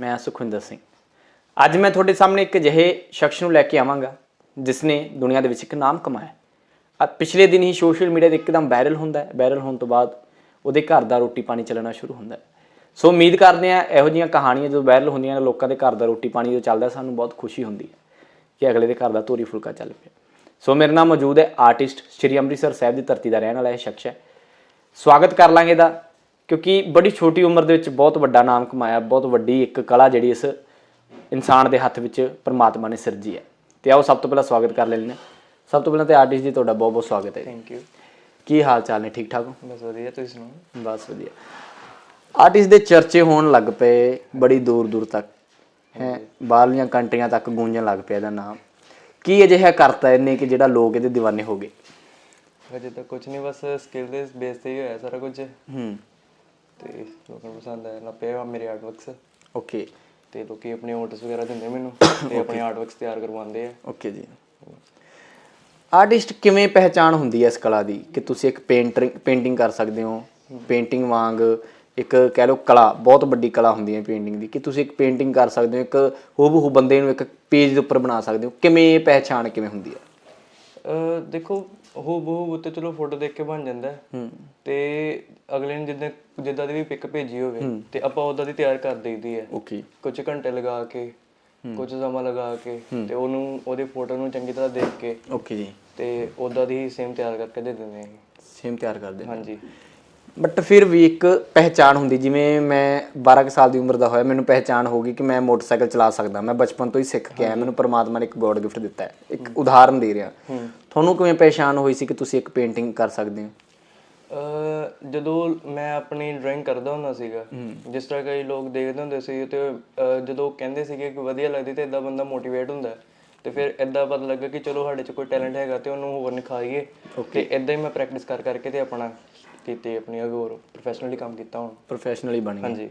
ਮੈਂ ਸੁਖਵਿੰਦਰ ਸਿੰਘ। ਅੱਜ ਮੈਂ ਤੁਹਾਡੇ ਸਾਹਮਣੇ ਇੱਕ ਅਜਿਹੇ ਸ਼ਖਸ ਨੂੰ ਲੈ ਕੇ ਆਵਾਂਗਾ ਜਿਸ ਨੇ ਦੁਨੀਆ ਦੇ ਵਿੱਚ ਇੱਕ ਨਾਮ ਕਮਾਇਆ ਆ ਪਿਛਲੇ ਦਿਨ ਹੀ ਸੋਸ਼ਲ ਮੀਡੀਆ ਤੇ ਇੱਕਦਮ ਵਾਇਰਲ ਹੁੰਦਾ ਹੈ। ਵਾਇਰਲ ਹੋਣ ਤੋਂ ਬਾਅਦ ਉਹਦੇ ਘਰ ਦਾ ਰੋਟੀ ਪਾਣੀ ਚੱਲਣਾ ਸ਼ੁਰੂ ਹੁੰਦਾ ਹੈ। ਸੋ ਉਮੀਦ ਕਰਦੇ ਆ ਇਹੋ ਜਿਹੀਆਂ ਕਹਾਣੀਆਂ ਜਦੋਂ ਵਾਇਰਲ ਹੁੰਦੀਆਂ ਨੇ, ਲੋਕਾਂ ਦੇ ਘਰ ਦਾ ਰੋਟੀ ਪਾਣੀ ਜੋ ਚੱਲਦਾ ਸਾਨੂੰ ਬਹੁਤ ਖੁਸ਼ੀ ਹੁੰਦੀ ਹੈ ਕਿ ਅਗਲੇ ਦੇ ਘਰ ਦਾ ਤੋਰੀ ਫੁਲਕਾ ਚੱਲ ਪਿਆ। ਸੋ ਮੇਰੇ ਨਾਲ ਮੌਜੂਦ ਹੈ ਆਰਟਿਸਟ ਸ਼੍ਰੀ ਅੰਮ੍ਰਿਤਸਰ ਸਾਹਿਬ ਦੀ ਧਰਤੀ ਦਾ ਰਹਿਣ ਵਾਲਾ ਇਹ ਸ਼ਖਸ ਹੈ। ਸਵਾਗਤ ਕਰ ਲਾਂਗੇ ਦਾ ਕਿਉਂਕਿ ਬੜੀ ਛੋਟੀ ਉਮਰ ਦੇ ਵਿੱਚ ਬਹੁਤ ਵੱਡਾ ਨਾਮ ਕਮਾਇਆ ਬਹੁਤ ਵੱਡੀ ਇੱਕ ਕਲਾ ਜਿਹੜੀ ਇਸ ਇਨਸਾਨ ਦੇ ਹੱਥ ਵਿੱਚ ਪ੍ਰਮਾਤਮਾ ਨੇ ਸਿਰਜੀ ਹੈ। ਤੇ ਆਓ ਸਭ ਤੋਂ ਪਹਿਲਾਂ ਸਵਾਗਤ ਕਰ ਲੈਂਦੇ ਹਾਂ। ਸਭ ਤੋਂ ਪਹਿਲਾਂ ਤੇ ਆਰਟਿਸਟ ਜੀ ਤੁਹਾਡਾ ਬਹੁਤ ਬਹੁਤ ਸਵਾਗਤ ਹੈ। ਥੈਂਕ ਯੂ ਕੀ ਹਾਲ ਚਾਲ ਨੇ? ਠੀਕ ਠਾਕ ਹੋ? ਬਸ ਵਧੀਆ ਤੁਸੀਂ ਸੁਣਾਓ? ਬਸ ਵਧੀਆ। ਆਰਟਿਸਟ ਦੇ ਚਰਚੇ ਹੋਣ ਲੱਗ ਪਏ ਬੜੀ ਦੂਰ ਦੂਰ ਤੱਕ ਹੈ? ਬਾਹਰਲੀਆਂ ਕੰਟਰੀਆਂ ਤੱਕ ਗੂੰਜਣ ਲੱਗ ਪਿਆ ਇਹਦਾ ਨਾਮ। ਕੀ ਅਜਿਹਾ ਕਰਤਾ ਇਹਨੇ ਕਿ ਜਿਹੜਾ ਲੋਕ ਇਹਦੇ ਦੀਵਾਨੇ ਹੋ ਗਏ? ਅਜੇ ਤੱਕ ਕੁਝ ਨਹੀਂ ਬਸ ਸਕਿੱਲ ਦੇ ਬੇਸ ਤੇ ਹੀ ਹੋਇਆ ਸਾਰਾ ਕੁਝ। ਹੂੰ। ਤੇ ਲੋਕਾਂ ਨੂੰ ਪਸੰਦ ਆਇਆ ਨਾ ਪਿਆ ਮੇਰੇ ਆਰਟ ਵਰਕਸ ਓਕੇ ਤੇ ਲੋਕੀ ਆਪਣੇ ਆਰਟਸ ਵਗੈਰਾ ਦਿੰਦੇ ਮੈਨੂੰ ਤੇ ਆਪਣੇ ਆਰਟ ਵਰਕਸ ਤਿਆਰ ਕਰਵਾਉਂਦੇ ਆ। ਓਕੇ ਜੀ। ਆਰਟਿਸਟ ਕਿਵੇਂ ਪਹਿਚਾਣ ਹੁੰਦੀ ਹੈ ਇਸ ਕਲਾ ਦੀ? ਕਿ ਤੁਸੀਂ ਇੱਕ ਪੇਂਟਰ ਪੇਂਟਿੰਗ ਕਰ ਸਕਦੇ ਹੋ ਪੇਂਟਿੰਗ ਵਾਂਗ ਇੱਕ ਕਹਿ ਲਓ ਕਲਾ ਬਹੁਤ ਵੱਡੀ ਕਲਾ ਹੁੰਦੀ ਹੈ ਪੇਂਟਿੰਗ ਦੀ। ਕਿ ਤੁਸੀਂ ਇੱਕ ਪੇਂਟਿੰਗ ਕਰ ਸਕਦੇ ਹੋ ਇੱਕ ਹੂਬਹੂ ਬੰਦੇ ਨੂੰ ਇੱਕ ਪੇਜ ਦੇ ਉੱਪਰ ਬਣਾ ਸਕਦੇ ਹੋ। ਕਿਵੇਂ ਇਹ ਪਹਿਚਾਣ ਕਿਵੇਂ ਹੁੰਦੀ ਹੈ? ਦੇਖੋ ਹੋ ਬਹੂ ਤੇ ਚਲੋ ਫੋਟੋ ਦੇਖ ਕੇ ਬਣ ਜਾਂਦਾ ਹੈ। ਹੂੰ। ਤੇ ਅਗਲੇ ਨੇ ਜਿੱਦਾਂ ਜਿੱਦਾਂ ਦੀ ਵੀ ਪਿਕ ਭੇਜੀ ਹੋਵੇ ਤੇ ਆਪਾਂ ਉਦਾਂ ਦੀ ਤਿਆਰ ਕਰ ਦਈਦੀ ਹੈ। ਓਕੇ। ਕੁਝ ਘੰਟੇ ਲਗਾ ਕੇ ਕੁਝ ਸਮਾਂ ਲਗਾ ਕੇ ਤੇ ਉਹਨੂੰ ਉਹਦੀ ਫੋਟੋ ਨੂੰ ਚੰਗੀ ਤਰ੍ਹਾਂ ਦੇਖ ਕੇ ਓਕੇ ਜੀ। ਤੇ ਉਦਾਂ ਦੀ ਸੇਮ ਤਿਆਰ ਕਰਕੇ ਦੇ ਦਿੰਦੇ ਆ ਸੇਮ ਤਿਆਰ ਕਰਦੇ ਹਾਂਜੀ। ਬਟ ਫਿਰ ਵੀ ਇੱਕ ਪਹਿਚਾਣ ਹੁੰਦੀ ਜਿਵੇਂ ਮੈਂ 12 ਕੁ ਸਾਲ ਦੀ ਉਮਰ ਦਾ ਹੋਇਆ ਮੈਨੂੰ ਪਹਿਚਾਣ ਹੋ ਗਈ ਕਿ ਮੈਂ ਮੋਟਰਸਾਈਕਲ ਚਲਾ ਸਕਦਾ। ਮੈਂ ਬਚਪਨ ਤੋਂ ਹੀ ਸਿੱਖ ਕੇ ਆਇਆ ਮੈਨੂੰ ਪਰਮਾਤਮਾ ਨੇ ਇੱਕ ਗੋਡ ਗਿਫਟ ਦਿੱਤਾ ਹੈ। ਇੱਕ ਉਦਾਹਰਨ ਦੇ ਰਿਹਾ। ਤੁਹਾਨੂੰ ਕਿਵੇਂ ਪਹਿਚਾਣ ਹੋਈ ਸੀ ਕਿ ਤੁਸੀਂ ਇੱਕ ਪੇਂਟਿੰਗ ਕਰ ਸਕਦੇ ਹੋ? ਜਦੋਂ ਮੈਂ ਆਪਣੀ ਡਰਾਇੰਗ ਕਰਦਾ ਹੁੰਦਾ ਸੀਗਾ ਜਿਸ ਤਰ੍ਹਾਂ ਕਈ ਲੋਕ ਦੇਖਦੇ ਹੁੰਦੇ ਸੀ ਤੇ ਜਦੋਂ ਕਹਿੰਦੇ ਸੀਗੇ ਕਿ ਵਧੀਆ ਲੱਗਦੀ ਤੇ ਇਦਾਂ ਬੰਦਾ ਮੋਟੀਵੇਟ ਹੁੰਦਾ। ਤੇ ਫਿਰ ਇਦਾਂ ਪਤਾ ਲੱਗਾ ਕਿ ਚਲੋ ਸਾਡੇ 'ਚ ਕੋਈ ਟੈਲੈਂਟ ਹੈਗਾ ਤੇ ਉਹਨੂੰ ਹੋਰ ਨਿਖਾਰੀਏ ਤੇ ਇਦਾਂ ਹੀ ਮੈਂ ਪ੍ਰੈਕਟਿਸ ਕਰ ਕਰਕੇ ਤੇ ਆਪਣਾ ਕੀਤੀ ਆਪਣੀ ਹੋਰ ਪ੍ਰੋਫੈਸ਼ਨਲੀ ਕੰਮ ਕੀਤਾ ਹੁਣ। ਪ੍ਰੋਫੈਸ਼ਨਲੀ ਬਣ ਗਏ ਹਾਂਜੀ।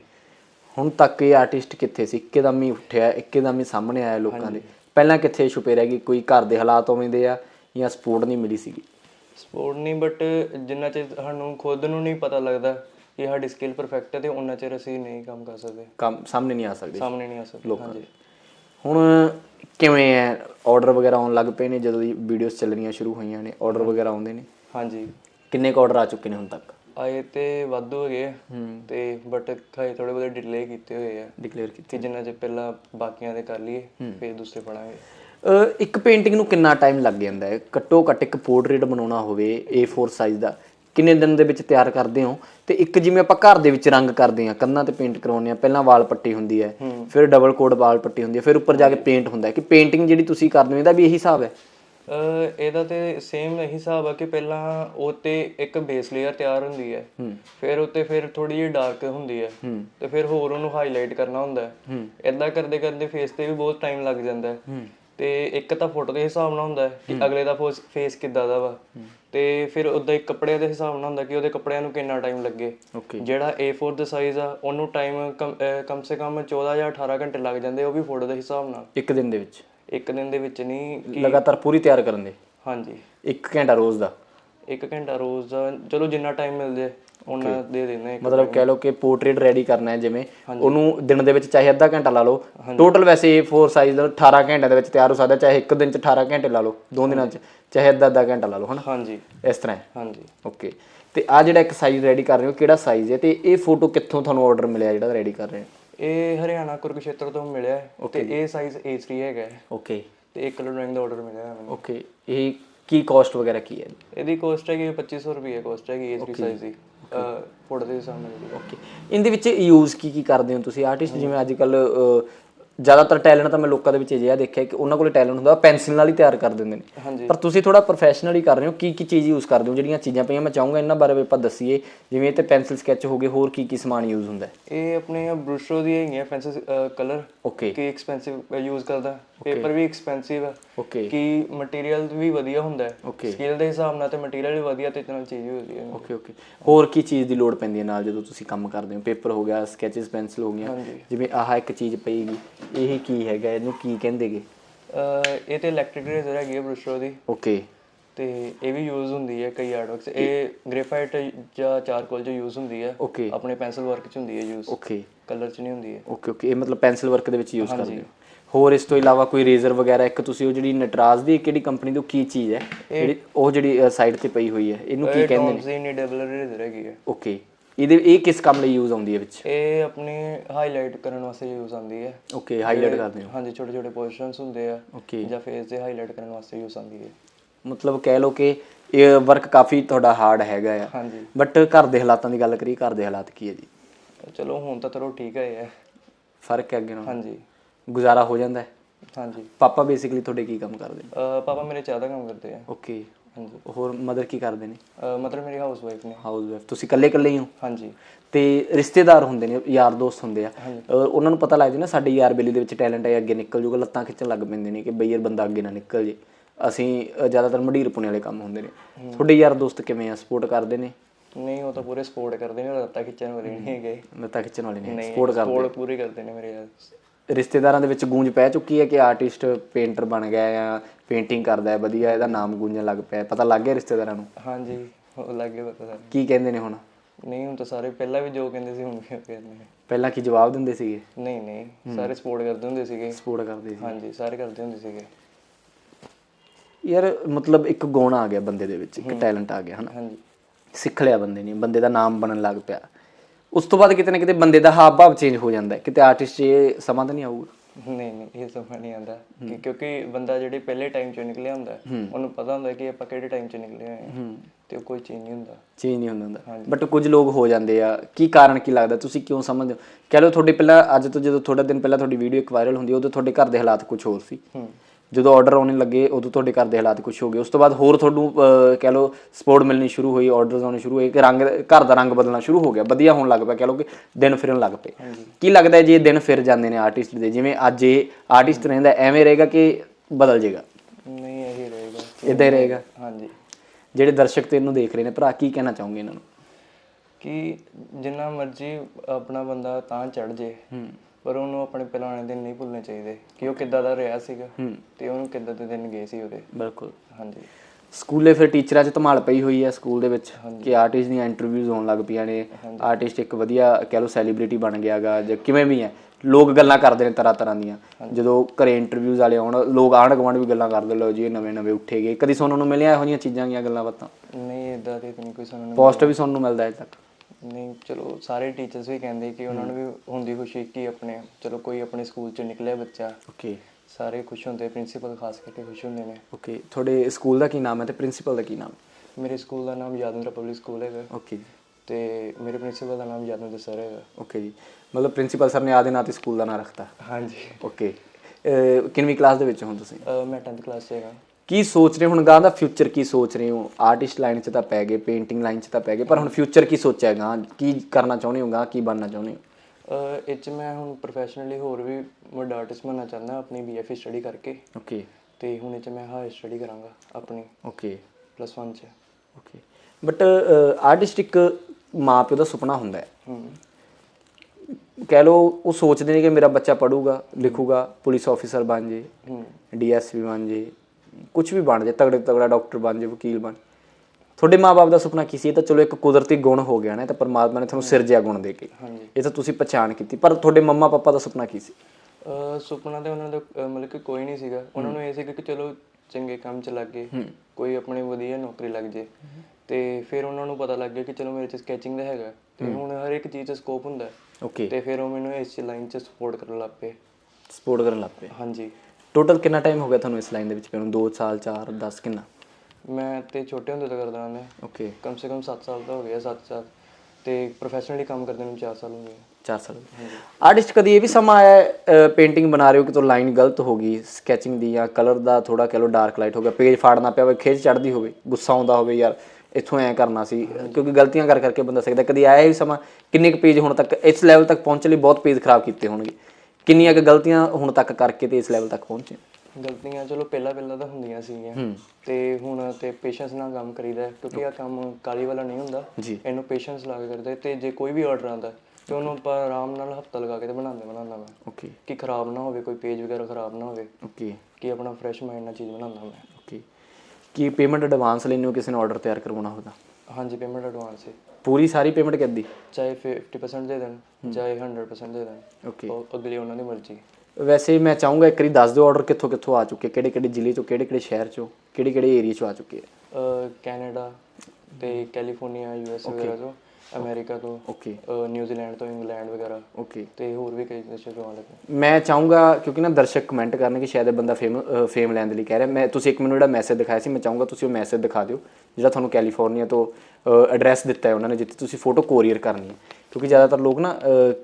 ਹੁਣ ਤੱਕ ਇਹ ਆਰਟਿਸਟ ਕਿੱਥੇ ਸੀ? ਇੱਕਦਮ ਹੀ ਉੱਠਿਆ ਇੱਕਦਮ ਹੀ ਸਾਹਮਣੇ ਆਇਆ ਲੋਕਾਂ ਦੇ। ਪਹਿਲਾਂ ਕਿੱਥੇ ਛੁਪੇ ਰਹਿ ਗਈ ਕੋਈ ਘਰ ਦੇ ਹਾਲਾਤ ਉਵੇਂ ਦੇ ਆ ਜਾਂ ਸਪੋਰਟ ਨਹੀਂ ਮਿਲੀ ਸੀਗੀ? ਸਪੋਰਟ ਨਹੀਂ ਬਟ ਜਿੰਨਾ ਚਿਰ ਸਾਨੂੰ ਖੁਦ ਨੂੰ ਨਹੀਂ ਪਤਾ ਲੱਗਦਾ ਕਿ ਸਾਡੀ ਸਕਿੱਲ ਪਰਫੈਕਟ ਹੈ ਤੇ ਉਹਨਾਂ ਚਿਰ ਅਸੀਂ ਨਹੀਂ ਕੰਮ ਕਰ ਸਕਦੇ। ਕੰਮ ਸਾਹਮਣੇ ਨਹੀਂ ਆ ਸਕਦੇ। ਸਾਹਮਣੇ ਨਹੀਂ ਆ ਸਕਦੇ ਲੋਕਾਂ ਦੇ। ਹੁਣ ਕਿਵੇਂ ਹੈ? ਆਰਡਰ ਵਗੈਰਾ ਆਉਣ ਲੱਗ ਪਏ ਨੇ ਜਦੋਂ ਦੀ ਵੀਡੀਓਜ਼ ਚੱਲਣੀਆਂ ਸ਼ੁਰੂ ਹੋਈਆਂ ਨੇ ਆਰਡਰ ਵਗੈਰਾ ਆਉਂਦੇ ਨੇ? ਹਾਂਜੀ। ਕਿੰਨੇ ਕੁ ਆਰਡਰ ਆ ਚੁੱਕੇ ਨੇ ਹੁਣ ਤੱਕ? ਆਏ ਤੇ ਵਾਧੂ ਹੈਗੇ ਆ। ਤੇ ਬਟ ਖਾਈ ਥੋੜੇ ਬਹੁਤੇ ਡਿਲੇ ਕੀਤੇ ਹੋਏ ਆ। ਡਿਕਲੇਅਰ ਕਿ ਜਿੰਨਾ ਚਿਰ ਪਹਿਲਾਂ ਬਾਕੀਆਂ ਦੇ ਕਰ ਲਈਏ ਫਿਰ ਦੂਸਰੇ ਪੜਾਂਗੇ ਕੀਤਾ ਇੱਕ ਪੇਂਟਿੰਗ ਨੂੰ ਕਿੰਨਾ ਟਾਈਮ ਲੱਗ ਜਾਂਦਾ ਹੈ? ਘੱਟੋ ਘੱਟ ਇੱਕ ਪੋਰਟਰੇਟ ਬਣਾਉਣਾ ਹੋਵੇ A4 ਸਾਈਜ਼ ਦਾ। ਕਿੰਨੇ ਦਿਨ ਦੇ ਵਿੱਚ ਤਿਆਰ ਕਰਦੇ ਹੋ? ਤੇ ਇੱਕ ਜਿਵੇਂ ਆਪਾਂ ਘਰ ਦੇ ਵਿੱਚ ਰੰਗ ਕਰਦੇ ਹਾਂ ਕੰਨਾਂ ਤੇ ਪੇਂਟ ਕਰਾਉਂਦੇ ਆ ਪਹਿਲਾਂ ਵਾਲ ਪੱਟੀ ਹੁੰਦੀ ਹੈ ਫਿਰ ਡਬਲ ਕੋਡ ਵਾਲ ਪੱਟੀ ਹੁੰਦੀ ਹੈ ਫਿਰ ਉੱਪਰ ਜਾ ਕੇ ਪੇਂਟ ਹੁੰਦਾ ਹੈ। ਕਿ ਪੇਂਟਿੰਗ ਜਿਹੜੀ ਤੁਸੀਂ ਕਰਦੇ ਹੋ ਇਹਦਾ ਵੀ ਇਹੀ ਹਿਸਾਬ ਹੈ? ਇਹਦਾ ਤੇ ਸੇਮ ਇਹੀ ਹਿਸਾਬ ਆ ਕਿ ਪਹਿਲਾਂ ਉਹ ਤੇ ਇੱਕ ਬੇਸ ਲੇਅਰ ਤਿਆਰ ਹੁੰਦੀ ਹੈ। ਫਿਰ ਉੱਤੇ ਫਿਰ ਥੋੜੀ ਜਿਹੀ ਡਾਰਕ ਹੁੰਦੀ ਹੈ। ਤੇ ਫਿਰ ਹੋਰ ਉਹਨੂੰ ਹਾਈਲਾਈਟ ਕਰਨਾ ਹੁੰਦਾ ਹੈ। ਇਦਾਂ ਕਰਦੇ ਕਰਦੇ ਫੇਸ ਤੇ ਵੀ ਬਹੁਤ ਟਾਈਮ ਲੱਗ ਜਾਂਦਾ ਹੈ। ਤੇ ਇੱਕ ਤਾਂ ਫੋਟੋ ਦੇ ਹਿਸਾਬ ਨਾਲ ਹੁੰਦਾ ਹੈ ਕਿ ਅਗਲੇ ਦਾ ਫੇਸ ਕਿੱਦਾਂ ਦਾ ਵਾ। ਤੇ ਫਿਰ ਉਦਾਂ ਹੀ ਕੱਪੜੇ ਦੇ ਹਿਸਾਬ ਨਾਲ ਹੁੰਦਾ ਕਿ ਉਹਦੇ ਕੱਪੜਿਆਂ ਨੂੰ ਕਿੰਨਾ ਟਾਈਮ ਲੱਗੇ। ਜਿਹੜਾ A4 ਦਾ ਸਾਈਜ਼ ਆ ਉਹਨੂੰ ਟਾਈਮ ਕਮ ਸੇ ਕਮ 14 ਜਾਂ 18 ਘੰਟੇ ਲੱਗ ਜਾਂਦੇ ਉਹ ਵੀ ਫੋਟੋ ਦੇ ਹਿਸਾਬ ਨਾਲ। ਇੱਕ ਦਿਨ ਦੇ ਵਿੱਚ। ਇੱਕ ਦਿਨ ਦੇ ਵਿੱਚ ਨਹੀਂ ਕਿ ਲਗਾਤਾਰ ਪੂਰੀ ਤਿਆਰ ਕਰਨ ਦੇ? ਹਾਂਜੀ। ਇੱਕ ਘੰਟਾ ਰੋਜ਼ ਦਾ? ਇੱਕ ਘੰਟਾ ਰੋਜ਼ ਦਾ। ਚਲੋ ਜਿੰਨਾ ਟਾਈਮ ਮਿਲ ਜੇ ਉਹਨਾਂ ਦੇ ਦੇਣਾ ਇੱਕ ਮਤਲਬ ਕਹਿ ਲਓ ਕਿ ਪੋਰਟਰੇਟ ਰੈਡੀ ਕਰਨਾ ਹੈ ਜਿਵੇਂ। ਉਹਨੂੰ ਦਿਨ ਦੇ ਵਿੱਚ ਚਾਹੇ ਅੱਧਾ ਘੰਟਾ ਲਾ ਲਓ। ਟੋਟਲ ਵੈਸੇ A4 ਸਾਈਜ਼ ਦਾ 18 ਘੰਟਿਆਂ ਦੇ ਵਿੱਚ ਤਿਆਰ ਹੋ ਸਕਦਾ ਚਾਹੇ ਇੱਕ ਦਿਨ ਚ 18 ਘੰਟੇ ਲਾ ਲਓ ਦੋ ਦਿਨਾਂ ਚ ਚਾਹੇ ਅੱਧਾ ਅੱਧਾ ਘੰਟਾ ਲਾ ਲਓ ਹਨਾ? ਹਾਂਜੀ। ਇਸ ਤਰ੍ਹਾਂ ਹਾਂਜੀ। ਓਕੇ ਤੇ ਆ ਜਿਹੜਾ ਇੱਕ ਸਾਈਜ਼ ਰੈਡੀ ਕਰ ਰਹੇ ਹੋ ਕਿਹੜਾ ਸਾਈਜ਼ ਹੈ? ਤੇ ਇਹ ਫੋਟੋ ਕਿੱਥੋਂ ਤੁਹਾਨੂੰ ਆਰਡਰ ਮਿਲਿਆ ਜਿਹੜਾ ਰੈਡੀ ਕਰ ਰਹੇ ਹੋ? ਇਹ ਹਰਿਆਣਾ ਕੁਰੂਕਸ਼ੇਤਰ ਤੋਂ ਮਿਲਿਆ ਹੈ ਤੇ ਇਹ ਸਾਈਜ਼ A3 ਹੈਗਾ ਹੈ। ਓਕੇ ਤੇ 1 ਕਿਲੋ ਡਰਾਇੰਗ ਦਾ ਆਰਡਰ ਮਿਲਿਆ ਹੈ ਮੈਨੂੰ। ਓਕੇ ਇਹ ਕੀ ਕਾਸਟ ਵਗੈਰਾ ਕੀ ਹੈ? ਇਹਦੀ ਕੋਸਟ ਹੈਗੀ 2500 ਰੁਪਏ ਕੋਸਟ ਹੈਗੀ A3 ਸਾਈਜ਼ ਦੀ ਫੋਟੋ ਦੇ ਜੀ। ਓਕੇ ਇਹਦੇ। ਵਿੱਚ ਯੂਜ਼ ਕੀ ਕੀ ਕਰਦੇ ਹੋ ਤੁਸੀਂ? ਆਰਟਿਸਟ ਜਿਵੇਂ ਅੱਜ ਕੱਲ ਜ਼ਿਆਦਾਤਰ ਟੈਲੈਂਟ ਤਾਂ ਮੈਂ ਲੋਕਾਂ ਦੇ ਵਿੱਚ ਅਜਿਹਾ ਦੇਖਿਆ ਕਿ ਉਹਨਾਂ ਕੋਲੇ ਟੈਲੈਂਟ ਹੁੰਦਾ ਪੈਨਸਿਲ ਨਾਲ ਹੀ ਤਿਆਰ ਕਰ ਦਿੰਦੇ ਨੇ। ਪਰ ਤੁਸੀਂ ਥੋੜਾ ਪ੍ਰੋਫੈਸ਼ਨਲੀ ਕਰ ਰਹੇ ਹੋ ਕੀ ਕੀ ਚੀਜ਼ ਯੂਜ਼ ਕਰਦੇ ਹੋ ਜਿਹੜੀਆਂ ਚੀਜ਼ਾਂ ਪਈਆਂ? ਮੈਂ ਚਾਹੂੰਗਾ ਇਹਨਾਂ ਬਾਰੇ ਵੀ ਆਪਾਂ ਦੱਸੀਏ ਜਿਵੇਂ ਤੇ ਪੈਨਸਿਲ ਸਕੈਚ ਹੋ ਗਏ ਹੋਰ ਕੀ ਕੀ ਸਮਾਨ ਯੂਜ਼ ਹੁੰਦਾ ਇਹ ਆਪਣੇ ਬਰੂਸ਼ੋ ਦੀ ਹੈਗੀਆਂ ਪੈਨਸਲ ਕਲਰ ਓਕੇ ਕੀ ਐਕਸਪੈਂਸਿਵ ਯੂਜ਼ ਕਰਦਾ। ਪੇਪਰ ਵੀ ਐਕਸਪੈਂਸਿਵ ਹੈ ਓਕੇ ਕਿ ਮਟੀਰੀਅਲ ਵੀ ਵਧੀਆ ਹੁੰਦਾ ਹੈ. ਸਕਿੱਲ ਦੇ ਹਿਸਾਬ ਨਾਲ ਤੇ ਮਟੀਰੀਅਲ ਵੀ ਵਧੀਆ ਤੇ ਨਾਲ ਚੀਜ਼ ਵਧੀਆ ਹੈ। ਓਕੇ ਓਕੇ ਹੋਰ ਕੀ ਚੀਜ਼ ਦੀ ਲੋੜ ਪੈਂਦੀ ਹੈ ਨਾਲ ਜਦੋਂ ਤੁਸੀਂ ਕੰਮ ਕਰਦੇ ਹੋ? ਪੇਪਰ ਹੋ ਗਿਆ ਸਕੈਚਸ ਪੈਨਸਿਲ ਹੋ ਗਈਆਂ। ਜਿਵੇਂ ਆਹ ਇੱਕ ਚੀਜ਼ ਪਈਗੀ ਇਹ ਕੀ ਹੈਗਾ? ਇਹਨੂੰ ਕੀ ਕਹਿੰਦੇਗੇ ਇਹ ਤੇ ਇਲੈਕਟ੍ਰਿਕ ਰੇਜ਼ਰ ਹੈਗੀ ਹੈ ਬਰੂਸ਼ੋ ਦੀ। ਓਕੇ ਤੇ ਇਹ ਵੀ ਯੂਜ਼ ਹੁੰਦੀ ਹੈ ਕਈ ਆਰਟ ਵਰਕਸ ਇਹ ਗ੍ਰੇਫਾਈਟ ਜਾਂ ਚਾਰਕੋਲ ਚ ਯੂਜ਼ ਹੁੰਦੀ ਹੈ। ਆਪਣੇ ਪੈਨਸਲ ਵਰਕ ਚ ਹੁੰਦੀ ਹੈ ਯੂਜ਼ ਓਕੇ ਕਲਰ 'ਚ ਨਹੀਂ ਹੁੰਦੀ ਹੈ ਓਕੇ ਓਕੇ ਇਹ ਮਤਲਬ ਪੈਨਸਿਲ ਵਰਕ ਦੇ ਵਿੱਚ ਯੂਜ਼ ਕਰਦੇ ਹੋ? ਹੋਰ ਇਸ ਤੋਂ ਇਲਾਵਾ ਕੋਈ ਰੇਜ਼ਰ ਵਗੈਰਾ ਇੱਕ ਤੁਸੀਂ ਉਹ ਜਿਹੜੀ ਨਟਰਾਜ ਦੀ ਕਿਹੜੀ ਕੰਪਨੀ ਦੀ ਉਹ ਕੀ ਚੀਜ਼ ਹੈ? ਜਿਹੜੀ ਉਹ ਜਿਹੜੀ ਸਾਈਡ ਤੇ ਪਈ ਹੋਈ ਹੈ ਇਹਨੂੰ ਕੀ ਇਹ ਕਹਿੰਦੇ ਨੇ? ਦੀ ਨੀਡਬਲ ਰੇਜ਼ਰ ਹੈਗੀ ਹੈ। ਓਕੇ ਇਹਦੇ ਇਹ ਕਿਸ ਕੰਮ ਲਈ ਯੂਜ਼ ਆਉਂਦੀ ਹੈ ਵਿੱਚ? ਇਹ ਆਪਣੀ ਹਾਈਲਾਈਟ ਕਰਨ ਵਾਸਤੇ ਯੂਜ਼ ਆਉਂਦੀ ਹੈ। ਓਕੇ ਹਾਈਲਾਈਟ ਕਰਦੇ ਹੋ। ਹਾਂਜੀ ਛੋਟੇ ਛੋਟੇ ਪੋਰਸ਼ਨਸ ਹੁੰਦੇ ਆ ਓਕੇ ਜਾਂ ਫੇਸ ਦੇ ਹਾਈਲਾਈਟ ਕਰਨ ਵਾਸਤੇ ਯੂਜ਼ ਆਉਂਦੀ ਹੈ। ਮਤਲਬ ਕਹਿ ਲਓ ਕਿ ਇਹ ਵਰਕ ਕਾਫੀ ਤੁਹਾਡਾ ਹਾਰਡ ਹੈਗਾ ਆ। ਹਾਂਜੀ। ਬਟ ਘਰ ਦੇ ਹਾਲਾਤਾਂ ਦੀ ਗੱਲ ਕਰੀਏ ਘਰ ਦੇ ਹਾਲਾਤ ਕੀ ਹੈ ਜੀ? ਚਲੋ ਹੁਣ ਤਾਂ ਚਲੋ ਠੀਕ ਹੈ ਫ਼ਰਕ ਹੈ ਅੱਗੇ ਨਾਲੋਂ। ਹਾਂਜੀ। ਗੁਜ਼ਾਰਾ ਹੋ ਜਾਂਦਾ ਹੈ। ਹਾਂਜੀ। ਪਾਪਾ ਬੇਸਿਕਲੀ ਤੁਹਾਡੇ ਕੀ ਕੰਮ ਕਰਦੇ? ਨੇ ਅਹ ਪਾਪਾ ਮੇਰੇ ਚਾਹ ਦਾ ਕੰਮ ਕਰਦੇ ਆ। ਓਕੇ ਹਾਂਜੀ। ਹੋਰ ਮਦਰ ਕੀ ਕਰਦੇ ਨੇ? ਅਹ ਮਤਲਬ ਮੇਰੀ ਹਾਊਸ ਵਾਈਫ ਨੇ। ਹਾਊਸ ਵਾਈਫ ਤੁਸੀਂ ਇਕੱਲੇ ਇਕੱਲੇ ਹੀ ਹੋ? ਹਾਂਜੀ। ਤੇ ਰਿਸ਼ਤੇਦਾਰ ਹੁੰਦੇ ਨੇ ਯਾਰ ਦੋਸਤ ਹੁੰਦੇ ਆ। ਅਹ ਉਹਨਾਂ ਨੂੰ ਪਤਾ ਲੱਗ ਜਾਂਦਾ ਸਾਡੇ ਯਾਰ ਬੇਲੀ ਦੇ ਵਿੱਚ ਟੈਲੈਂਟ ਹੈ ਅੱਗੇ ਨਿਕਲ ਜੂਗਾ ਲੱਤਾਂ ਖਿੱਚਣ ਲੱਗ ਪੈਂਦੇ ਨੇ ਕਿ ਬਈ ਯਾਰ ਬੰਦਾ ਅੱਗੇ ਨਾ ਨਿਕਲ ਜੇ। ਅਸੀਂ ਅਹ ਜ਼ਿਆਦਾਤਰ ਮਢੀਰ ਪੁਣੇ ਵਾਲੇ ਕੰਮ ਹੁੰਦੇ ਨੇ। ਤੁਹਾਡੇ ਯਾਰ ਦੋਸਤ ਕਿਵੇਂ ਆ? ਸਪੋਰਟ ਕਰਦੇ ਨੇ? ਨਹੀਂ ਉਹ ਤਾਂ ਪੂਰੇ ਸਪੋਰਟ ਕਰਦੇ ਨੇ ਲੱਤਾਂ ਖਿੱਚਣ ਵਾਲੇ ਨਹੀਂ ਹੈਗੇ। ਲੱਤਾਂ ਖਿੱਚਣ ਵਾਲੇ ਨੇ ਨਹੀਂ ਸਪੋਰਟ ਕਰਦੇ ਸਪੋਰਟ ਪੂਰੀ ਕਰਦੇ ਨੇ ਮੇਰੇ ਯਾਰ ਰਿਸ਼ਤੇਦਾਰਾਂ ਦੇ ਵਿੱਚ ਗੂੰਜ ਪੈ ਚੁੱਕੀ ਹੈ ਕਿ ਆਰਟਿਸਟ ਪੇਂਟਰ ਬਣ ਗਿਆ ਜਾਂ ਪੇਂਟਿੰਗ ਕਰਦਾ ਹੈ ਵਧੀਆ ਇਹਦਾ ਨਾਮ ਗੂੰਜਣ ਲੱਗ ਪਿਆ ਪਤਾ ਲੱਗ ਗਿਆ ਰਿਸ਼ਤੇਦਾਰਾਂ ਨੂੰ? ਹਾਂਜੀ ਉਹ ਲੱਗੇ ਪਤਾ ਸਾਨੂੰ। ਕੀ ਕਹਿੰਦੇ ਨੇ ਹੁਣ? ਨਹੀਂ ਹੁਣ ਤਾਂ ਸਾਰੇ ਪਹਿਲਾਂ ਵੀ ਜੋ ਕਹਿੰਦੇ ਸੀ ਹੁਣ ਉਹ ਕਹਿੰਦੇ ਨੇ। ਪਹਿਲਾਂ ਕੀ ਜਵਾਬ ਦਿੰਦੇ ਸੀਗੇ? ਨਹੀਂ ਨਹੀਂ ਸਾਰੇ ਸਪੋਰਟ ਕਰਦੇ ਹੁੰਦੇ ਸੀਗੇ। ਸਪੋਰਟ ਕਰਦੇ ਸੀ। ਹਾਂਜੀ ਸਾਰੇ ਕਰਦੇ ਹੁੰਦੇ ਸੀਗੇ। ਯਾਰ ਮਤਲਬ ਇੱਕ ਗੁਣ ਆ ਗਿਆ ਬੰਦੇ ਦੇ ਵਿੱਚ ਇੱਕ ਟੈਲੈਂਟ ਆ ਗਿਆ ਹਨਾ? ਹਾਂਜੀ। ਸਿੱਖ ਲਿਆ ਬੰਦੇ ਨੇ ਬੰਦੇ ਦਾ ਨਾਮ ਬਣਨ ਲੱਗ ਪਿਆ। ਉਸ ਤੋਂ ਬਾਅਦ ਕਿਤੇ ਨਾ ਕਿਤੇ ਬੰਦੇ ਦਾ ਹਾਵ ਭਾਵ ਚੇਂਜ ਹੋ ਜਾਂਦਾ ਹੈ। ਕਿਤੇ ਆਰਟਿਸਟ ਇਹ ਸਮਾਂ ਤਾਂ ਨਹੀਂ ਆਊਗਾ। ਨਹੀਂ ਨਹੀਂ ਇਹ ਸਮਝ ਨਹੀਂ ਆਉਂਦਾ। ਕਿ ਕਿਉਂਕਿ ਬੰਦਾ ਜਿਹੜੇ ਪਹਿਲੇ ਟਾਈਮ ਚੋਂ ਨਿਕਲਿਆ ਹੁੰਦਾ ਹੈ, ਉਹਨੂੰ ਪਤਾ ਹੁੰਦਾ ਕਿ ਆਪਾਂ ਕਿਹੜੇ ਟਾਈਮ ਚੋਂ ਨਿਕਲੇ ਹੋਏ ਹਾਂ। ਤੇ ਉਹ ਕੋਈ ਚੇਂਜ ਨਹੀਂ ਹੁੰਦਾ। ਚੇਂਜ ਨਹੀਂ ਹੁੰਦਾ ਹੁੰਦਾ। ਬਟ ਕੁਝ ਲੋਕ ਹੋ ਜਾਂਦੇ ਆ। ਕੀ ਕਾਰਨ ਕੀ ਲੱਗਦਾ? ਤੁਸੀਂ ਕਿਉਂ ਸਮਝਦੇ ਹੋ? ਕਹਿ ਲਓ ਤੁਹਾਡੇ ਪਹਿਲਾਂ ਅੱਜ ਤੋਂ ਜਦੋਂ ਥੋੜਾ ਦਿਨ ਪਹਿਲਾਂ ਤੁਹਾਡੀ ਵੀਡੀਓ ਇੱਕ ਵਾਇਰਲ ਹੁੰਦੀ ਉਦੋਂ ਤੁਹਾਡੇ ਘਰ ਦੇ ਹਾਲਾਤ ਕੁਝ ਹੋਰ ਸੀ। ਹੂੰ। ਜਦੋਂ ਆਰਡਰ ਆਉਣੇ ਲੱਗੇ ਉਦੋਂ ਤੁਹਾਡੇ ਘਰ ਦੇ ਹਾਲਾਤ ਕੁਝ ਹੋ ਗਏ। ਉਸ ਤੋਂ ਬਾਅਦ ਹੋਰ ਤੁਹਾਨੂੰ ਕਹਿ ਲਓ ਸਪੋਰਟ ਮਿਲਣੀ ਸ਼ੁਰੂ ਹੋਈ ਆਰਡਰਸ ਆਉਣੇ ਸ਼ੁਰੂ ਹੋਏ ਕਿ ਰੰਗ ਘਰ ਦਾ ਰੰਗ ਬਦਲਣਾ ਸ਼ੁਰੂ ਹੋ ਗਿਆ। ਵਧੀਆ ਹੋਣ ਲੱਗ ਪਿਆ ਕਹਿ ਲਓ ਕਿ ਦਿਨ ਫਿਰਨ ਲੱਗ ਪਏ। ਕੀ ਲੱਗਦਾ ਹੈ ਜੇ ਦਿਨ ਫਿਰ ਜਾਂਦੇ ਨੇ ਆਰਟਿਸਟ ਦੇ? ਜਿਵੇਂ ਅੱਜ ਇਹ ਆਰਟਿਸਟ ਰਹਿੰਦਾ ਐਵੇਂ ਰਹੇਗਾ ਕਿ ਬਦਲ ਜਾਏਗਾ ਨਹੀਂ ਇਹੀ ਰਹੇਗਾ। ਇਦਾਂ ਹੀ ਰਹੇਗਾ? ਹਾਂਜੀ। ਜਿਹੜੇ ਦਰਸ਼ਕ ਤੇ ਇਹਨੂੰ ਦੇਖ ਰਹੇ ਨੇ ਭਰਾ ਕੀ ਕਹਿਣਾ ਚਾਹੋਗੇ ਇਹਨਾਂ ਨੂੰ? ਕਿ ਜਿੰਨਾ ਮਰਜ਼ੀ ਆਪਣਾ ਬੰਦਾ ਤਾਂ ਚੜ ਜੇ। ਪਰ ਉਹਨੂੰ ਆਪਣੇ ਪੁਰਾਣੇ ਦਿਨ ਨਹੀਂ ਭੁੱਲਣੇ ਚਾਹੀਦੇ ਕਿ ਉਹ ਕਿੱਦਾਂ ਦਾ ਰਿਹਾ ਸੀਗਾ ਤੇ ਉਹਨੂੰ ਕਿੱਦਾਂ ਦੇ ਦਿਨ ਗਏ ਸੀ ਉਹਦੇ। ਬਿਲਕੁਲ। ਹਾਂਜੀ। ਸਕੂਲੇ ਫਿਰ ਟੀਚਰਾਂ 'ਚ ਧਮਾਲ ਪਈ ਹੋਈ ਹੈ ਸਕੂਲ ਦੇ ਵਿੱਚ ਕਿ ਆਰਟਿਸਟ ਦੀਆਂ ਇੰਟਰਵਿਊਜ਼ ਹੋਣ ਲੱਗ ਪਈਆਂ ਨੇ। ਆਰਟਿਸਟ ਇੱਕ ਵਧੀਆ ਕਹਿ ਲਓ ਸੈਲੀਬ੍ਰਿਟੀ ਬਣ ਗਿਆਗਾ ਜਾਂ ਕਿਵੇਂ ਵੀ ਹੈ ਲੋਕ ਗੱਲਾਂ ਕਰਦੇ ਨੇ ਤਰ੍ਹਾਂ ਤਰ੍ਹਾਂ ਦੀਆਂ ਜਦੋਂ ਘਰੇ ਇੰਟਰਵਿਊਜ਼ ਵਾਲੇ ਆਉਣ ਲੋਕ ਆਂਢ ਗੁਆਂਢ ਵੀ ਗੱਲਾਂ ਕਰਦੇ ਲੋ ਜੀ ਇਹ ਨਵੇਂ ਨਵੇਂ ਉੱਠੇ ਗਏ। ਕਦੀ ਸੁਣਨ ਨੂੰ ਮਿਲਿਆ ਇਹੋ ਜਿਹੀਆਂ ਚੀਜ਼ਾਂ ਦੀਆਂ ਗੱਲਾਂ ਬਾਤਾਂ? ਨਹੀਂ ਇਦਾਂ ਦੇ ਤਾਂ ਕੋਈ ਸੁਣਨ ਨੂੰ ਪੋਸਟ ਵੀ ਸੁਣਨ ਨੂੰ ਮਿਲਦਾ ਅਜੇ ਤੱਕ। ਨਹੀਂ ਚਲੋ ਸਾਰੇ ਟੀਚਰਸ ਵੀ ਕਹਿੰਦੇ ਕਿ ਉਹਨਾਂ ਨੂੰ ਵੀ ਹੁੰਦੀ ਖੁਸ਼ੀ ਕਿ ਆਪਣੇ ਚਲੋ ਕੋਈ ਆਪਣੇ ਸਕੂਲ ਚੋਂ ਨਿਕਲਿਆ ਬੱਚਾ। ਓਕੇ ਸਾਰੇ ਖੁਸ਼ ਹੁੰਦੇ ਪ੍ਰਿੰਸੀਪਲ ਖਾਸ ਕਰਕੇ ਖੁਸ਼ ਹੁੰਦੇ ਨੇ। ਓਕੇ ਤੁਹਾਡੇ ਸਕੂਲ ਦਾ ਕੀ ਨਾਮ ਹੈ ਤੇ ਪ੍ਰਿੰਸੀਪਲ ਦਾ ਕੀ ਨਾਮ? ਮੇਰੇ ਸਕੂਲ ਦਾ ਨਾਮ ਯਾਦਵਿੰਦਰ ਪਬਲਿਕ ਸਕੂਲ ਹੈਗਾ। ਓਕੇ ਤੇ ਮੇਰੇ ਪ੍ਰਿੰਸੀਪਲ ਦਾ ਨਾਮ ਯਾਦਵਿੰਦਰ ਸਰ ਹੈਗਾ। ਓਕੇ ਜੀ। ਮਤਲਬ ਪ੍ਰਿੰਸੀਪਲ ਸਰ ਨੇ ਆਦੇ ਨਾਂ ਤੇ ਸਕੂਲ ਦਾ ਨਾਮ ਰੱਖਤਾ। ਹਾਂਜੀ। ਓਕੇ ਕਿੰਨਵੀਂ ਕਲਾਸ ਦੇ ਵਿੱਚ ਹੋ ਤੁਸੀਂ? ਮੈਂ 10th ਕਲਾਸ 'ਚ ਹੈਗਾ। ਕੀ ਸੋਚ ਰਹੇ ਹੋ? ਹੁਣ ਗਾਂ ਦਾ ਫਿਊਚਰ ਕੀ ਸੋਚ ਰਹੇ ਹੋ? ਆਰਟਿਸਟ ਲਾਈਨ 'ਚ ਤਾਂ ਪੈ ਗਏ ਪੇਂਟਿੰਗ ਲਾਈਨ 'ਚ ਤਾਂ ਪੈ ਗਏ ਪਰ ਹੁਣ ਫਿਊਚਰ ਕੀ ਸੋਚਿਆ ਗਾਂ ਕੀ ਕਰਨਾ ਚਾਹੁੰਦੇ ਹੋ ਗਾਂ ਕੀ ਬਣਨਾ ਚਾਹੁੰਦੇ ਹੋ? ਇਹ 'ਚ ਮੈਂ ਹੁਣ ਪ੍ਰੋਫੈਸ਼ਨਲੀ ਹੋਰ ਵੀ ਵੱਡਾ ਆਰਟਿਸਟ ਬਣਨਾ ਚਾਹੁੰਦਾ ਆਪਣੀ ਬੀਐਫਏ ਸਟੱਡੀ ਕਰਕੇ। ਓਕੇ ਤੇ ਹੁਣ ਇਹ 'ਚ ਮੈਂ ਹਾਇਰ ਸਟੱਡੀ ਕਰਾਂਗਾ ਆਪਣੀ। ਓਕੇ ਪਲੱਸ 1 'ਚ। ਓਕੇ ਬਟ ਆਰਟਿਸਟ ਇੱਕ ਮਾਂ ਪਿਓ ਦਾ ਸੁਪਨਾ ਹੁੰਦਾ ਹੈ। ਹੂੰ। ਕਹਿ ਲਓ ਉਹ ਸੋਚਦੇ ਨੇ ਕਿ ਮੇਰਾ ਬੱਚਾ ਪੜੂਗਾ ਲਿਖੂਗਾ ਪੁਲਿਸ ਆਫੀਸਰ ਬਣ ਜੇ ਹੂੰ। ਡੀਐਸਪੀ ਬਣ ਜੇ ਕੁਝ ਵੀ ਬਣ ਜੇ ਤਗੜੇ ਤਗੜਾ ਡਾਕਟਰ ਬਣ ਜੇ ਵਕੀਲ ਬਣ ਤੁਹਾਡੇ ਮਾਪੇ ਦਾ ਸੁਪਨਾ ਕੀ ਸੀ? ਇਹ ਤਾਂ ਚਲੋ ਇੱਕ ਕੁਦਰਤੀ ਗੁਣ ਹੋ ਗਿਆ ਨਾ ਇਹ ਤਾਂ ਪਰਮਾਤਮਾ ਨੇ ਤੁਹਾਨੂੰ ਸਿਰਜਿਆ ਗੁਣ ਦੇ ਕੇ। ਇਹ ਤਾਂ ਤੁਸੀਂ ਪਛਾਣ ਕੀਤੀ। ਪਰ ਤੁਹਾਡੇ ਮੰਮਾ ਪਾਪਾ ਦਾ ਸੁਪਨਾ ਕੀ ਸੀ? ਸੁਪਨਾ ਤੇ ਉਹਨਾਂ ਦਾ ਮਤਲਬ ਕਿ ਕੋਈ ਨਹੀਂ ਸੀਗਾ। ਉਹਨਾਂ ਨੂੰ ਇਹ ਸੀਗਾ ਕਿ ਚਲੋ ਚੰਗੇ ਕੰਮ 'ਚ ਲੱਗ ਗਏ। ਕੋਈ ਆਪਣੀ ਵਧੀਆ ਨੌਕਰੀ ਲੱਗ ਜੇ। ਤੇ ਫਿਰ ਉਹਨਾਂ ਨੂੰ ਪਤਾ ਲੱਗ ਗਿਆ ਕਿ ਚਲੋ ਮੇਰੇ 'ਚ ਸਕੈਚਿੰਗ ਦਾ ਹੈਗਾ। ਤੇ ਹੁਣ ਹਰ ਇੱਕ ਚੀਜ਼ 'ਚ ਸਕੋਪ ਹੁੰਦਾ। ਓਕੇ ਤੇ ਫਿਰ ਉਹ ਮੈਨੂੰ ਇਸ ਲਾਈਨ 'ਚ ਸਪੋਰਟ ਕਰਨ ਲੱਗ ਪਏ। ਸਪੋਰਟ ਕਰਨ ਲੱਗ ਪਏ। ਹਾਂਜੀ। ਟੋਟਲ ਕਿੰਨਾ ਟਾਈਮ ਹੋ ਗਿਆ ਤੁਹਾਨੂੰ ਇਸ ਲਾਈਨ ਦੇ ਵਿੱਚ ਪਏ ਨੂੰ? 2 ਸਾਲ 4 10 ਕਿੰਨਾ? ਮੈਂ ਤੇ ਛੋਟੇ ਹੁੰਦੇ ਤੋਂ ਕਰਦਾ ਆਂਦਾ ਓਕੇ ਕਮ ਸੇ ਕਮ 7 ਸਾਲ ਦਾ ਹੋ ਗਿਆ 7 ਸਾਲ ਤੇ ਪ੍ਰੋਫੈਸ਼ਨਲੀ ਕੰਮ ਕਰਦੇ ਨੂੰ 4 ਸਾਲ ਹੋ ਗਏ 4 ਸਾਲ ਆਰਟਿਸਟ ਕਦੀ ਇਹ ਵੀ ਸਮਾਂ ਆਇਆ ਪੇਂਟਿੰਗ ਬਣਾ ਰਹੇ ਹੋ ਕਿ ਤੋਂ ਲਾਈਨ ਗਲਤ ਹੋ ਗਈ ਸਕੈਚਿੰਗ ਦੀ ਜਾਂ ਕਲਰ ਦਾ ਥੋੜਾ ਕਹ ਲੋ ਡਾਰਕ ਲਾਈਟ ਹੋ ਗਿਆ ਪੇਜ ਫਾੜਨਾ ਪਿਆ ਹੋਵੇ ਖੇਚ ਚੜਦੀ ਹੋਵੇ ਗੁੱਸਾ ਆਉਂਦਾ ਹੋਵੇ ਯਾਰ ਇੱਥੋਂ ਐ ਕਰਨਾ ਸੀ ਕਿਉਂਕਿ ਗਲਤੀਆਂ ਕਰ ਕਰਕੇ ਬੰਦਾ ਸਿੱਖਦਾ ਕਦੀ ਆਇਆ ਹੀ ਸਮਾਂ ਕਿੰਨੇ ਕੁ ਪੇਜ ਹੁਣ ਤੱਕ ਇਸ ਲੈਵਲ ਤੱਕ ਪਹੁੰਚਣ ਲਈ ਬਹੁਤ ਪੇਜ ਖਰਾਬ ਕੀਤੇ ਹੋਣਗੇ। ਕਿੰਨੀਆਂ ਕੁ ਗਲਤੀਆਂ ਹੁਣ ਤੱਕ ਕਰਕੇ ਤੇ ਇਸ ਲੈਵਲ ਤੱਕ ਪਹੁੰਚੇ? ਗਲਤੀਆਂ ਚਲੋ ਪਹਿਲਾਂ ਪਹਿਲਾਂ ਤਾਂ ਹੁੰਦੀਆਂ ਸੀਗੀਆਂ। ਤੇ ਹੁਣ ਤੇ ਪੇਸ਼ੈਂਸ ਨਾਲ ਕੰਮ ਕਰੀਦਾ ਹੈ, ਕਿਉਂਕਿ ਇਹ ਕੰਮ ਕਾਲੀ ਵਾਲਾ ਨਹੀਂ ਹੁੰਦਾ। ਜੀ। ਇਹਨੂੰ ਪੇਸ਼ੈਂਸ ਲਾ ਕੇ ਕਰਦੇ ਤੇ ਜੇ ਕੋਈ ਵੀ ਆਰਡਰ ਆਉਂਦਾ ਤੇ ਉਹਨੂੰ ਆਪਾਂ ਆਰਾਮ ਨਾਲ ਹਫਤਾ ਲਗਾ ਕੇ ਤੇ ਬਣਾਉਂਦੇ ਬਣਾਉਂਦਾ ਮੈਂ। ਓਕੇ। ਕਿ ਖਰਾਬ ਨਾ ਹੋਵੇ ਕੋਈ ਪੇਜ ਵਗੈਰਾ ਖਰਾਬ ਨਾ ਹੋਵੇ। ਓਕੇ। ਕਿ ਆਪਣਾ ਫਰੈਸ਼ ਮਾਈਂਡ ਨਾਲ ਚੀਜ਼ ਬਣਾਉਂਦਾ ਮੈਂ। ਓਕੇ। ਕੀ ਪੇਮੈਂਟ ਐਡਵਾਂਸ ਲੈਣੀ ਹੋ ਕਿਸੇ ਨੇ ਆਰਡਰ ਤਿਆਰ ਕਰਵਾਉਣਾ ਹੋਦਾ ਹਾਂਜੀ ਪੇਮੈਂਟ ਐਡਵਾਂਸ ਹੈ। ਪੂਰੀ ਸਾਰੀ ਪੇਮੈਂਟ ਕਰਦੀ ਚਾਹੇ 50% ਦੇ ਦੇਣ ਚਾਹੇ 100% ਦੇ ਦੇਣ। ਓਕੇ ਉਹ ਅਗਲੀ ਉਹਨਾਂ ਦੀ ਮਰਜ਼ੀ। ਵੈਸੇ ਮੈਂ ਚਾਹੂੰਗਾ ਇੱਕ ਵਾਰੀ ਦੱਸ ਦਿਓ ਆਰਡਰ ਕਿੱਥੋਂ ਕਿੱਥੋਂ ਆ ਚੁੱਕੇ ਕਿਹੜੇ ਕਿਹੜੇ ਜ਼ਿਲ੍ਹੇ ਚੋਂ ਕਿਹੜੇ ਕਿਹੜੇ ਸ਼ਹਿਰ ਚੋਂ ਕਿਹੜੇ ਕਿਹੜੇ ਏਰੀਆ ਚੋਂ ਆ ਚੁੱਕੇ ਆ? ਕੈਨੇਡਾ ਤੇ ਕੈਲੀਫੋਰਨੀਆ ਯੂਐਸ ਵਗੈਰਾ ਤੋਂ ਅਮਰੀਕਾ ਤੋਂ ਓਕੇ ਨਿਊਜ਼ੀਲੈਂਡ ਤੋਂ ਇੰਗਲੈਂਡ ਵਗੈਰਾ। ਓਕੇ ਤੇ ਹੋਰ ਵੀ ਕਈ ਦੇਸ਼ਾਂ ਤੋਂ ਆਉਣ ਲੱਗੇ। ਮੈਂ ਚਾਹੂੰਗਾ ਕਿਉਂਕਿ ਨਾ ਦਰਸ਼ਕ ਕਮੈਂਟ ਕਰਨਗੇ ਸ਼ਾਇਦ ਇਹ ਬੰਦਾ ਫੇਮ ਫੇਮ ਲੈਣ ਦੇ ਲਈ ਕਹਿ ਰਿਹਾ। ਮੈਂ ਤੁਸੀਂ ਇੱਕ ਮੈਨੂੰ ਜਿਹੜਾ ਮੈਸੇਜ ਦਿਖਾਇਆ ਸੀ ਮੈਂ ਚਾਹੂੰਗਾ ਤੁਸੀਂ ਉਹ ਮੈਸੇਜ ਦਿਖਾ ਦਿਓ ਜਿਹੜਾ ਤੁਹਾਨੂੰ ਕੈਲੀਫੋਰਨੀਆ ਤੋਂ ਐਡਰੈਸ ਦਿੱਤਾ ਹੈ ਉਹਨਾਂ ਨੇ ਜਿੱਥੇ ਤੁਸੀਂ ਫੋਟੋ ਕੋਰੀਅਰ ਕਰਨੀ ਹੈ। ਕਿਉਂਕਿ ਜ਼ਿਆਦਾਤਰ ਲੋਕ ਨਾ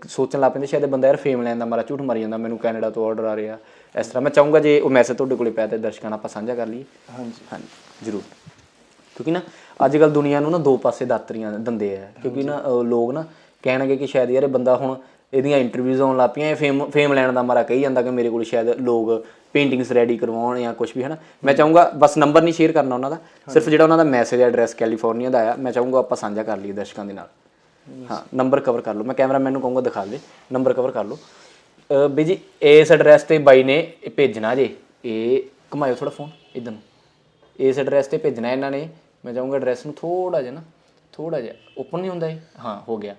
ਸੋਚਣ ਲੱਗ ਪੈਂਦੇ ਸ਼ਾਇਦ ਇਹ ਬੰਦਾ ਯਾਰ ਫੇਮ ਲੈਣ ਦਾ ਮਾਰਾ ਝੂਠ ਮਾਰੀ ਜਾਂਦਾ ਮੈਨੂੰ ਕੈਨੇਡਾ ਤੋਂ ਆਰਡਰ ਆ ਰਿਹਾ ਇਸ ਤਰ੍ਹਾਂ। ਮੈਂ ਚਾਹੂੰਗਾ ਜੇ ਉਹ ਮੈਸੇਜ ਤੁਹਾਡੇ ਕੋਲੇ ਪਿਆ ਤੇ ਦਰਸ਼ਕਾਂ ਨਾਲ ਆਪਾਂ ਸਾਂਝਾ ਕਰ ਲਈਏ। ਹਾਂਜੀ। ਹਾਂਜੀ ਜ਼ਰੂਰ। ਕਿਉਂਕਿ ਨਾ ਅੱਜ ਕੱਲ ਦੁਨੀਆ ਨੂੰ ਨਾ ਦੋ ਪਾਸੇ ਦਾਤਰੀਆਂ ਦਿੰਦੇ ਆ, ਕਿਉਂਕਿ ਨਾ ਲੋਕ ਨਾ ਕਹਿਣਗੇ ਕਿ ਸ਼ਾਇਦ ਯਾਰ ਇਹ ਬੰਦਾ ਹੁਣ ਇਹਦੀਆਂ ਇੰਟਰਵਿਊਜ਼ ਆਉਣ ਲੱਗ ਪਈਆਂ, ਇਹ ਫੇਮ ਫੇਮ ਲੈਣ ਦਾ ਮਾਰਾ ਕਹੀ ਜਾਂਦਾ ਕਿ ਮੇਰੇ ਕੋਲ ਸ਼ਾਇਦ ਲੋਕ ਪੇਂਟਿੰਗਸ ਰੈਡੀ ਕਰਵਾਉਣ ਜਾਂ ਕੁਝ ਵੀ, ਹਨਾ? ਮੈਂ ਚਾਹੂੰਗਾ ਬਸ ਨੰਬਰ ਨਹੀਂ ਸ਼ੇਅਰ ਕਰਨਾ ਉਹਨਾਂ ਦਾ, ਸਿਰਫ ਜਿਹੜਾ ਉਹਨਾਂ ਦਾ ਮੈਸੇਜ ਐਡਰੈਸ ਕੈਲੀਫੋਰਨੀਆ ਦਾ ਆਇਆ ਮੈਂ ਚਾਹੂੰਗਾ ਆਪਾਂ ਸਾਂਝਾ ਕਰ ਲਈਏ ਦਰਸ਼ਕਾਂ ਦੇ ਨਾਲ। ਹਾਂ ਨੰਬਰ ਕਵਰ ਕਰ ਲਓ। ਮੈਂ ਕੈਮਰਾਮੈਨ ਨੂੰ ਕਹੂੰਗਾ ਦਿਖਾ ਦੇ ਨੰਬਰ ਕਵਰ ਕਰ ਲਓ। ਅਹ, ਬਈ ਜੀ, ਇਸ ਐਡਰੈਸ ਤੇ ਬਾਈ ਨੇ ਭੇਜਣਾ ਜੇ, ਇਹ ਘੁਮਾਇਓ ਥੋੜਾ ਫੋਨ ਇਧਰ ਨੂੰ। ਇਸ ਐਡਰੈਸ ਤੇ ਭੇਜਣਾ ਇਹਨਾਂ ਨੇ ਮੈਂ ਚਾਹੂੰਗਾ ਐਡਰੈਸ ਨੂੰ ਥੋੜਾ ਜਿਹਾ ਨਾ ਥੋੜਾ ਜਿਹਾ ਓਪਨ ਨਹੀਂ ਹੁੰਦਾ ਇਹ? ਹਾਂ ਹੋ ਗਿਆ।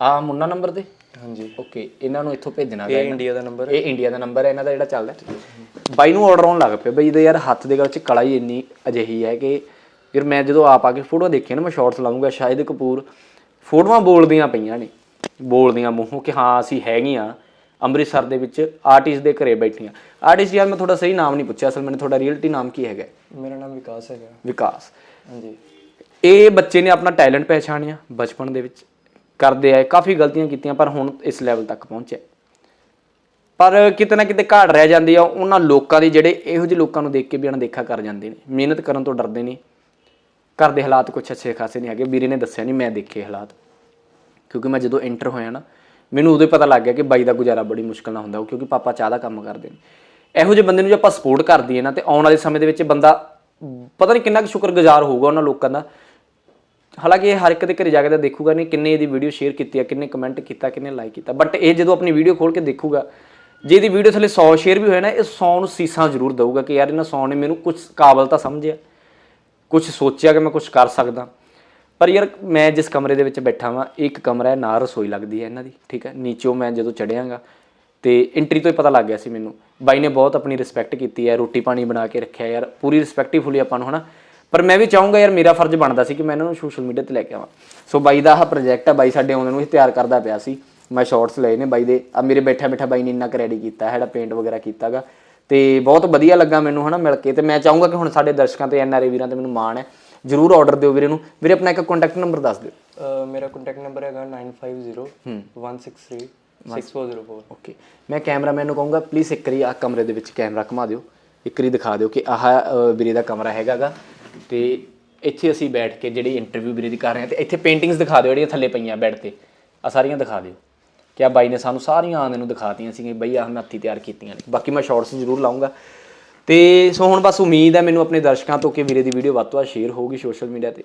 ਆ ਮੁੰਨਾ ਨੰਬਰ ਤੇ ਹਾਂਜੀ। ਓਕੇ ਇਹਨਾਂ ਨੂੰ ਇੱਥੋਂ ਭੇਜਣਾ ਇਹ ਇੰਡੀਆ ਦਾ ਨੰਬਰ ਇਹ ਇੰਡੀਆ ਦਾ ਨੰਬਰ ਹੈ ਇਹਨਾਂ ਦਾ ਜਿਹੜਾ ਚੱਲਦਾ ਬਾਈ ਨੂੰ ਆਰਡਰ ਆਉਣ ਲੱਗ ਪਿਆ। ਬਈ ਇਹਦੇ ਯਾਰ ਹੱਥ ਦੇ ਵਿੱਚ ਕਲਾ ਹੀ ਇੰਨੀ ਅਜਿਹੀ ਹੈ ਕਿ ਫਿਰ ਮੈਂ ਜਦੋਂ ਆਪ ਆ ਕੇ ਫੋਟੋ ਦੇਖੀਆਂ ਨਾ ਮੈਂ ਸ਼ਾਰਟਸ ਲਾਉਂਗਾ ਸ਼ਾਹਿਦ ਕਪੂਰ ਫੋਟੋਆਂ ਬੋਲਦੀਆਂ ਪਈਆਂ ਨੇ। ਬੋਲਦੀਆਂ ਮੂੰਹੋਂ ਕਿ ਹਾਂ ਅਸੀਂ ਹੈਗੀਆਂ। ਅੰਮ੍ਰਿਤਸਰ ਦੇ ਵਿੱਚ ਆਰਟਿਸਟ ਦੇ ਘਰੇ ਬੈਠੀਆਂ। ਆਰਟਿਸਟ ਯਾਰ ਮੈਂ ਤੁਹਾਡਾ ਸਹੀ ਨਾਮ ਨਹੀਂ ਪੁੱਛਿਆ ਅਸਲ ਮੈਨੂੰ ਤੁਹਾਡਾ ਰੀਅਲਟੀ ਨਾਮ ਕੀ ਹੈਗਾ? ਮੇਰਾ ਨਾਮ ਵਿਕਾਸ ਹੈਗਾ। ਵਿਕਾਸ। ਹਾਂਜੀ। ਇਹ ਬੱਚੇ ਨੇ ਆਪਣਾ ਟੈਲੈਂਟ ਪਹਿਚਾਣਿਆ ਬਚਪਨ ਦੇ ਵਿੱਚ। ਕਰਦੇ ਆਏ, ਕਾਫੀ ਗਲਤੀਆਂ ਕੀਤੀਆਂ, ਪਰ ਹੁਣ ਇਸ ਲੈਵਲ ਤੱਕ ਪਹੁੰਚਿਆ। ਪਰ ਕਿਤੇ ਨਾ ਕਿਤੇ ਘਾਟ ਰਹਿ ਜਾਂਦੀ ਆ, ਉਹਨਾਂ ਲੋਕਾਂ ਦੀ ਜਿਹੜੇ ਇਹੋ ਜਿਹੇ ਲੋਕਾਂ ਨੂੰ ਦੇਖ ਕੇ ਵੀ ਅਣਦੇਖਾ ਕਰ ਜਾਂਦੇ ਨੇ। ਮਿਹਨਤ ਕਰਨ ਤੋਂ ਡਰਦੇ ਨੇ ਘਰ ਦੇ ਹਾਲਾਤ ਕੁਛ ਅੱਛੇ ਖਾਸੇ ਨਹੀਂ ਹੈਗੇ। ਵੀਰੇ ਨੇ ਦੱਸਿਆ ਨਹੀਂ, ਮੈਂ ਦੇਖੇ ਹਾਲਾਤ। ਕਿਉਂਕਿ ਮੈਂ ਜਦੋਂ ਐਂਟਰ ਹੋਇਆ ਨਾ, ਮੈਨੂੰ ਉਦੋਂ ਹੀ ਪਤਾ ਲੱਗ ਗਿਆ ਕਿ ਬਾਈ ਦਾ ਗੁਜ਼ਾਰਾ ਬੜੀ ਮੁਸ਼ਕਲ ਨਾਲ ਹੁੰਦਾ, ਉਹ ਕਿਉਂਕਿ ਪਾਪਾ ਚਾਹ ਦਾ ਕੰਮ ਕਰਦੇ ਨੇ। ਇਹੋ ਜਿਹੇ ਬੰਦੇ ਨੂੰ ਜੇ ਆਪਾਂ ਸਪੋਰਟ ਕਰ ਦਈਏ ਨਾ, ਤੇ ਆਉਣ ਵਾਲੇ ਸਮੇਂ ਦੇ ਵਿੱਚ ਬੰਦਾ ਪਤਾ ਨਹੀਂ ਕਿੰਨਾ ਕੁ ਸ਼ੁਕਰਗੁਜ਼ਾਰ ਹੋਊਗਾ ਉਹਨਾਂ ਲੋਕਾਂ ਦਾ। ਹਾਲਾਂਕਿ ਇਹ ਹਰ ਇੱਕ ਦੇ ਘਰੇ ਜਾ ਕੇ ਤਾਂ ਦੇਖੂਗਾ ਨਹੀਂ ਕਿੰਨੇ ਇਹਦੀ ਵੀਡੀਓ ਸ਼ੇਅਰ ਕੀਤੀ ਆ, ਕਿੰਨੇ ਕਮੈਂਟ ਕੀਤਾ, ਕਿੰਨੇ ਲਾਈਕ ਕੀਤਾ। ਬਟ ਇਹ ਜਦੋਂ ਆਪਣੀ ਵੀਡੀਓ ਖੋਲ ਕੇ ਦੇਖੂਗਾ, ਜੇ ਇਹਦੀ ਵੀਡੀਓ ਥੱਲੇ 100 ਸ਼ੇਅਰ ਵੀ ਹੋਇਆ ਨਾ, ਇਹ 100 ਨੂੰ ਸੀਸਾਂ ਜ਼ਰੂਰ ਦਊਗਾ ਕਿ ਯਾਰ ਇਹਨਾਂ 100 ਨੇ ਮੈਨੂੰ ਕੁਝ ਕਾਬਲ ਤਾਂ ਸਮਝਿਆ। ਕੁਝ ਸੋਚਿਆ ਕਿ ਮੈਂ ਕੁਝ ਕਰ ਸਕਦਾ। ਪਰ ਯਾਰ ਮੈਂ ਜਿਸ ਕਮਰੇ ਦੇ ਵਿੱਚ ਬੈਠਾ ਵਾਂ, ਇੱਕ ਕਮਰਾ ਹੈ ਨਾਲ ਰਸੋਈ ਲੱਗਦੀ ਹੈ ਇਹਨਾਂ ਦੀ, ਠੀਕ ਹੈ? ਨੀਚੋਂ ਮੈਂ ਜਦੋਂ ਚੜਿਆਂਗਾ ਤੇ ਐਂਟਰੀ ਤੋਂ ਹੀ ਪਤਾ ਲੱਗ ਗਿਆ ਸੀ ਮੈਨੂੰ। ਬਾਈ ਨੇ ਬਹੁਤ ਆਪਣੀ ਰਿਸਪੈਕਟ ਕੀਤੀ ਹੈ ਰੋਟੀ ਪਾਣੀ ਬਣਾ ਕੇ ਰੱਖਿਆ ਯਾਰ ਪੂਰੀ ਰਿਸਪੈਕਟਫੁਲੀ ਆਪਾਂ ਨੂੰ ਹਨਾ। ਪਰ ਮੈਂ ਵੀ ਚਾਹੂੰਗਾ ਯਾਰ ਮੇਰਾ ਫਰਜ਼ ਬਣਦਾ ਸੀ ਕਿ ਮੈਂ ਇਹਨਾਂ ਨੂੰ ਸੋਸ਼ਲ ਮੀਡੀਆ ਤੇ ਲੈ ਕੇ ਆਵਾਂ। ਸੋ ਬਾਈ ਦਾ ਆਹ ਪ੍ਰੋਜੈਕਟ ਹੈ ਬਾਈ ਸਾਡੇ ਆਉਂਦੇ ਨੂੰ ਇਹ ਤਿਆਰ ਕਰਦਾ ਪਿਆ ਸੀ। ਮੈਂ ਸ਼ਾਰਟਸ ਲਏ ਨੇ ਬਾਈ ਦੇ। ਆ ਮੇਰੇ ਬੈਠਾ ਬੈਠਾ ਬਾਈ ਨੇ ਇੰਨਾ ਕੁ ਰੈਡੀ ਕੀਤਾ ਹੈ ਜਿਹੜਾ ਪੇਂਟ ਵਗੈਰਾ ਕੀਤਾਗਾ। ਤੇ ਬਹੁਤ ਵਧੀਆ ਲੱਗਾ ਮੈਨੂੰ ਹਨਾ ਮਿਲ ਕੇ। ਤੇ ਮੈਂ ਚਾਹੂੰਗਾ ਕਿ ਹੁਣ ਸਾਡੇ ਦਰਸ਼ਕਾਂ ਤੇ ਐਨਆਰਏ ਵੀਰਾਂ ਤੇ ਮੈਨੂੰ ਮਾਣ ਹੈ। ਜਰੂਰ ਆਰਡਰ ਦਿਓ ਵੀਰੇ ਨੂੰ। ਵੀਰੇ ਆਪਣਾ ਇੱਕ ਕੰਟੈਕਟ ਨੰਬਰ ਦੱਸ ਦਿਓ। ਮੇਰਾ ਕੰਟੈਕਟ ਨੰਬਰ ਹੈਗਾ 950163 6404 ਓਕੇ ਮੈਂ ਕੈਮਰਾਮੈਨ ਨੂੰ ਕਹੂੰਗਾ ਪਲੀਜ਼ ਇੱਕ ਵਾਰੀ ਆ ਕਮਰੇ ਦੇ ਵਿੱਚ ਕੈਮਰਾ ਘੁਮਾ ਦਿਓ। ਇੱਕ ਵਾਰੀ ਦਿਖਾ ਦਿਓ ਕਿ ਆਹ ਵੀਰੇ ਦਾ ਕਮਰਾ ਹੈਗਾਗਾ। ਤੇ ਇੱਥੇ ਅਸੀਂ ਬੈਠ ਕੇ ਜਿਹੜੀ ਇੰਟਰਵਿਊ ਵੀਰੇ ਦੀ ਕਰ ਰਹੇ ਹਾਂ ਤੇ ਇੱਥੇ ਪੇਂਟਿੰਗਸ ਦਿਖਾ ਦਿਓ ਜਿਹੜੀਆਂ ਥੱਲੇ ਪਈਆਂ ਬੈੱਡ ਤੇ। ਆ ਸਾਰੀਆਂ ਦਿਖਾ ਦਿਓ। ਕਿ ਆ ਬਾਈ ਨੇ ਸਾਨੂੰ ਸਾਰੀਆਂ ਆਂਦੇ ਨੂੰ ਦਿਖਾਤੀਆਂ ਸੀ ਕਿ ਬਈ ਆਹ ਮੈਂ ਹੱਥੀਂ ਤਿਆਰ ਕੀਤੀਆਂ ਨੇ। ਬਾਕੀ ਮੈਂ ਸ਼ਾਰਟਸ ਜ਼ਰੂਰ ਲਾਉਂਗਾ ਤੇ ਸੋ ਹੁਣ ਬਸ ਉਮੀਦ ਹੈ ਮੈਨੂੰ ਆਪਣੇ ਦਰਸ਼ਕਾਂ ਤੋਂ ਕਿ ਵੀਰੇ ਦੀ ਵੀਡੀਓ ਵੱਧ ਤੋਂ ਵੱਧ ਸ਼ੇਅਰ ਹੋਊਗੀ ਸੋਸ਼ਲ ਮੀਡੀਆ ਤੇ।